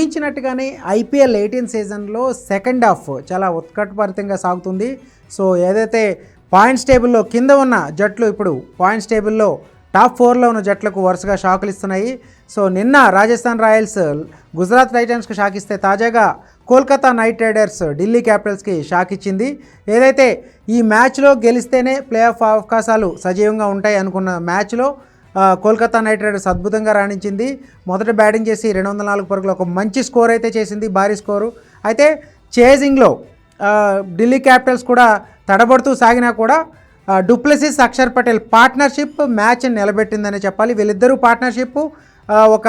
ఊహించినట్టుగానే IPL eighteen సీజన్లో second half చాలా ఉత్కటభరితంగా సాగుతుంది. సో ఏదైతే పాయింట్స్ టేబుల్లో కింద ఉన్న జట్లు ఇప్పుడు పాయింట్స్ టేబుల్లో టాప్ ఫోర్లో ఉన్న జట్లకు వరుసగా షాకులు ఇస్తున్నాయి. సో నిన్న రాజస్థాన్ రాయల్స్ గుజరాత్ టైటన్స్కి షాక్ ఇస్తే తాజాగా కోల్కతా నైట్ రైడర్స్ ఢిల్లీ క్యాపిటల్స్కి షాక్ ఇచ్చింది ఏదైతే ఈ మ్యాచ్లో గెలిస్తేనే ప్లే ఆఫ్ అవకాశాలు సజీవంగా ఉంటాయి అనుకున్న మ్యాచ్లో కోల్కతా నైట్ రైడర్స్ అద్భుతంగా రాణించింది. మొదట బ్యాటింగ్ చేసి రెండు వందల నాలుగు పరుగులు ఒక మంచి స్కోర్ అయితే చేసింది భారీ స్కోరు. అయితే చేజింగ్లో ఢిల్లీ క్యాపిటల్స్ కూడా తడబడుతూ సాగినా కూడా du Plessis Axar Patel partnership match నిలబెట్టిందనే చెప్పాలి. వీళ్ళిద్దరూ పార్ట్నర్షిప్ ఒక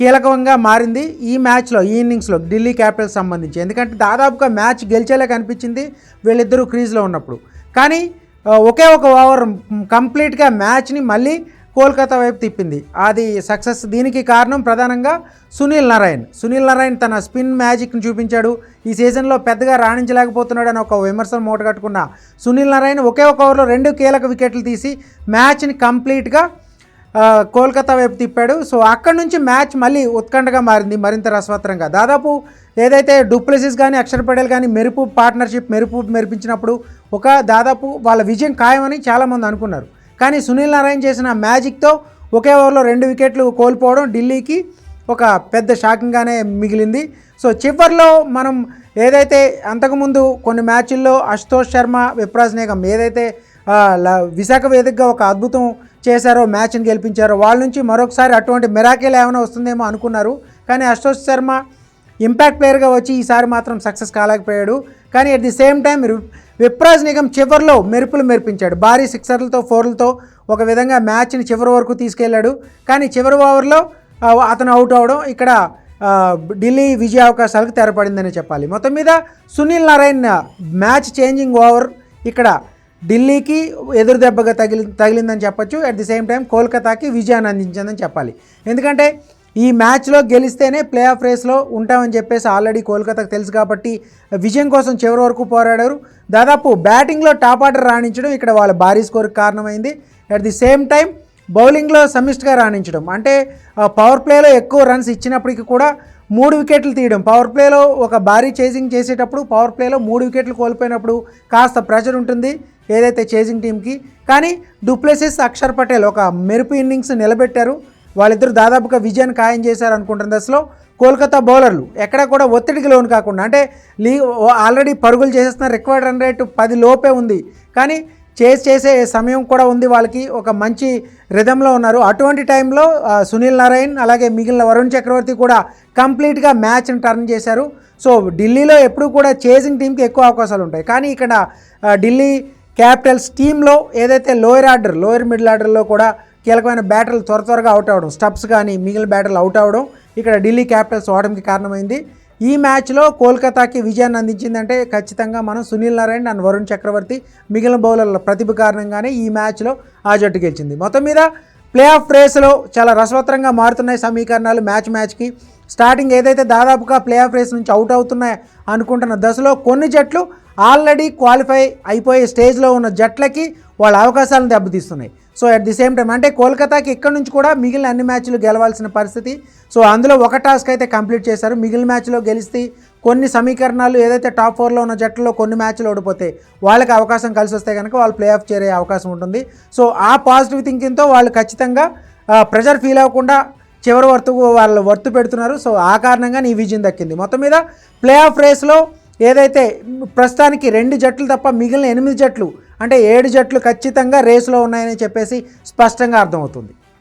కీలకంగా మారింది ఈ మ్యాచ్లో ఈ ఇన్నింగ్స్లో ఢిల్లీ క్యాపిటల్స్ సంబంధించి. ఎందుకంటే దాదాపుగా మ్యాచ్ గెలిచేలా కనిపించింది వీళ్ళిద్దరూ క్రీజ్లో ఉన్నప్పుడు. కానీ ఒకే ఒక ఓవర్ కంప్లీట్గా మ్యాచ్ని మళ్ళీ కోల్కతా వైపు తిప్పింది. అది సక్సెస్ దీనికి కారణం ప్రధానంగా సునీల్ నారాయణ్. సునీల్ నారాయణ్ తన స్పిన్ మ్యాజిక్ని చూపించాడు. ఈ సీజన్లో పెద్దగా రాణించలేకపోతున్నాడు అని ఒక విమర్శను మూటగట్టుకున్న సునీల్ నారాయణ్ ఒకే ఒక ఓవర్లో రెండు కీలక వికెట్లు తీసి మ్యాచ్ని కంప్లీట్గా కోల్కతా వైపు తిప్పాడు. సో అక్కడి నుంచి మ్యాచ్ మళ్ళీ ఉత్కంఠగా మారింది మరింత రసవత్తరంగా. దాదాపు ఏదైతే డూప్లెసిస్ కానీ అక్షర్ పటేల్ కానీ మెరుపు పార్ట్నర్షిప్ మెరుపు మెరిపించినప్పుడు ఒక దాదాపు వాళ్ళ విజయం ఖాయమని చాలామంది అనుకున్నారు. కానీ సునీల్ నారాయణ్ చేసిన మ్యాజిక్తో ఒకే ఓవర్లో రెండు వికెట్లు కోల్పోవడం ఢిల్లీకి ఒక పెద్ద షాకింగ్గానే మిగిలింది. సో చివరిలో మనం ఏదైతే అంతకుముందు కొన్ని మ్యాచ్ల్లో అశుతోష్ శర్మ విప్రాజ్ నేగం ఏదైతే విశాఖ వేదికగా ఒక అద్భుతం చేశారో మ్యాచ్ని గెలిపించారో వాళ్ళ నుంచి మరొకసారి అటువంటి మెరాకిల్ ఏమైనా వస్తుందేమో అనుకున్నారు. కానీ అశుతోష్ శర్మ ఇంపాక్ట్ ప్లేయర్గా వచ్చి ఈసారి మాత్రం సక్సెస్ కాలేకపోయాడు. కానీ at the same time Vipraj Nigam చివరిలో మెరుపులు మెరిపించాడు. భారీ సిక్సర్లతో ఫోర్లతో ఒక విధంగా మ్యాచ్ని చివరి వరకు తీసుకెళ్ళాడు. కానీ చివరి ఓవర్లో అతను అవుట్ అవడం ఇక్కడ ఢిల్లీ విజయ అవకాశాలకు తెరపడిందని చెప్పాలి. మొత్తం మీద Sunil Narayan match changing over ఇక్కడ ఢిల్లీకి ఎదురు దెబ్బగా తగిలి తగిలిందని చెప్పొచ్చు. అట్ ది సేమ్ టైం కోల్కతాకి విజయాన్ని అందించిందని చెప్పాలి. ఎందుకంటే ఈ మ్యాచ్లో గెలిస్తేనే ప్లే ఆఫ్ రేస్లో ఉంటామని చెప్పేసి ఆల్రెడీ కోల్కతాకు తెలుసు కాబట్టి విజయం కోసం చివరి వరకు పోరాడారు. దాదాపు బ్యాటింగ్లో టాప్ ఆర్డర్ రాణించడం ఇక్కడ వాళ్ళ భారీ స్కోర్కి కారణమైంది. అట్ ది సేమ్ టైం బౌలింగ్లో సమిష్టిగా రాణించడం. అంటే పవర్ ప్లేలో ఎక్కువ రన్స్ ఇచ్చినప్పటికీ కూడా మూడు వికెట్లు తీయడం. పవర్ ప్లేలో ఒక భారీ చేసింగ్ చేసేటప్పుడు పవర్ ప్లేలో మూడు వికెట్లు కోల్పోయినప్పుడు కాస్త ప్రెషర్ ఉంటుంది ఏదైతే చేసింగ్ టీంకి కానీ డూప్లెసిస్ అక్షర్ పటేల్ ఒక మెరుపు ఇన్నింగ్స్ నిలబెట్టారు. వాళ్ళిద్దరు దాదాపుగా విజయాన్ని ఖాయం చేశారు అనుకుంటున్న దశలో కోల్కతా బౌలర్లు ఎక్కడ కూడా ఒత్తిడికి లోను కాకుండా అంటే లీ ఆల్రెడీ పరుగులు చేసేస్తున్న రిక్వైర్డ్ రన్ రేటు పది లోపే ఉంది. కానీ చేసి చేసే సమయం కూడా ఉంది వాళ్ళకి. ఒక మంచి రిధంలో ఉన్నారు. అటువంటి టైంలో సునీల్ నారాయణ్ అలాగే మిగిలిన వరుణ్ చక్రవర్తి కూడా కంప్లీట్గా మ్యాచ్ని టర్న్ చేశారు. సో ఢిల్లీలో ఎప్పుడు కూడా చేసింగ్ టీంకి ఎక్కువ అవకాశాలు ఉంటాయి. కానీ ఇక్కడ ఢిల్లీ క్యాపిటల్స్ టీంలో ఏదైతే లోయర్ ఆర్డర్ లోయర్ మిడిల్ ఆర్డర్లో కూడా కీలకమైన బ్యాటర్లు త్వర త్వరగా అవుట్ అవ్వడం స్టబ్స్ కానీ మిగిలిన బ్యాటర్లు అవుట్ అవ్వడం ఇక్కడ ఢిల్లీ క్యాపిటల్స్ ఓవడంకి కారణమైంది. ఈ మ్యాచ్లో కోల్కతాకి విజయాన్ని అందించిందంటే ఖచ్చితంగా మనం సునీల్ నారాయణ అండ్ వరుణ్ చక్రవర్తి మిగిలిన బౌలర్ల ప్రతిభ కారణంగానే ఈ మ్యాచ్లో ఆ జట్టు గెలిచింది. మొత్తం మీద ప్లే ఆఫ్ రేస్లో చాలా రసవత్రంగా మారుతున్నాయి సమీకరణాలు మ్యాచ్ మ్యాచ్కి స్టార్టింగ్ ఏదైతే దాదాపుగా ప్లే ఆఫ్ రేస్ నుంచి అవుట్ అవుతున్నాయి అనుకుంటున్న దశలో కొన్ని జట్లు ఆల్రెడీ క్వాలిఫై అయిపోయే స్టేజ్లో ఉన్న జట్లకి వాళ్ళ అవకాశాలను దెబ్బతీస్తున్నాయి. So at the same time అంటే కోల్కతాకి ఇక్కడ నుంచి కూడా మిగిలిన అన్ని మ్యాచ్లు గెలవాల్సిన పరిస్థితి. సో అందులో ఒక టాస్క్ అయితే కంప్లీట్ చేశారు. మిగిలిన మ్యాచ్లో గెలిస్తే కొన్ని సమీకరణాలు ఏదైతే టాప్ ఫోర్లో ఉన్న జట్లలో కొన్ని మ్యాచ్లు ఓడిపోతే వాళ్ళకి అవకాశం కలిసి వస్తే కనుక వాళ్ళు ప్లే ఆఫ్ చేరే అవకాశం ఉంటుంది. సో ఆ పాజిటివ్ థింకింగ్తో వాళ్ళు ఖచ్చితంగా ప్రెజర్ ఫీల్ అవ్వకుండా చివరి వర్తు వాళ్ళు వర్తు పెడుతున్నారు. సో ఆ కారణంగా నీ విజయం దక్కింది. మొత్తం మీద ప్లే ఆఫ్ రేస్లో ఏదైతే ప్రస్తుతానికి రెండు జట్లు తప్ప మిగిలిన ఎనిమిది జట్లు అంటే ఏడు జట్లు ఖచ్చితంగా రేసులో ఉన్నాయని చెప్పేసి స్పష్టంగా అర్థమవుతుంది.